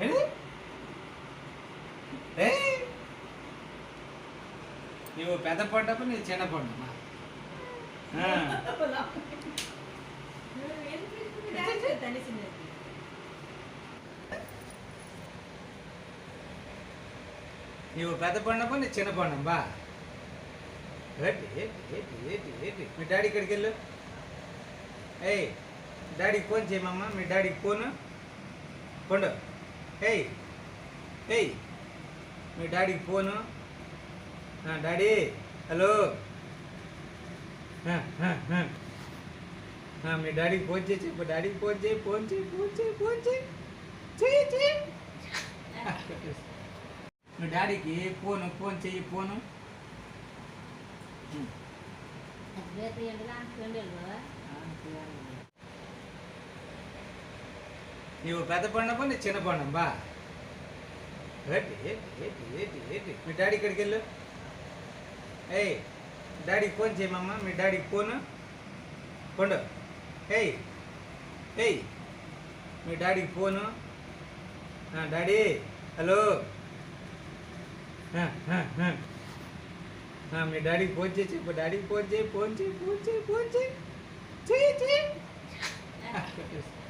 ఏంటి ఏయ్! నువ్వు పెద్ద పడ్డప్పుడు నీవు చిన్న పండమ్మా నువ్వు పెద్ద పండప్ప నీ చిన్న పండమ్మా ఏంటి ఏంటి ఏంటి ఏంటి ఏంటి? మీ డాడీ ఇక్కడికి వెళ్ళు. ఏయ్ డాడీకి ఫోన్ చేయమమ్మా మీ డాడీకి ఫోను. పండు ఏయ్ ఏయ్ మీ డాడీకి ఫోను ఆ, డాడీ హలో ఆ, ఆ, ఆ. ఆ, మీ డాడీకి ఫోన్ చేయి చెప్పు డాడీకి ఫోన్ చేయి ఫోన్ చేయి ఫోన్ చేయి ఫోన్ చేయి చెయ్యి చెయ్యి మీ డాడీకి ఫోను ఫోన్ చెయ్యి ఫోను ఉం. నీవు పెద్ద పండమా నీ చిన్న పండమ్మా? ఏంటి ఏంటి ఏంటి ఏంటి ఏంటి? మీ డాడీ ఇక్కడికి వెళ్ళు. ఏయ్ డాడీకి ఫోన్ చేయమమ్మా మీ డాడీకి ఫోను. పండు. ఏయ్ ఏయ్ మీ డాడీకి ఫోను. Daddy hello. మీ డాడీకి ఫోన్ చేసి చెప్పు. డాడీకి ఫోన్ చేయి ఫోన్ చేయి ఫోన్ చేయి ఫోన్ చేయి. చెయ్యి చెయ్యి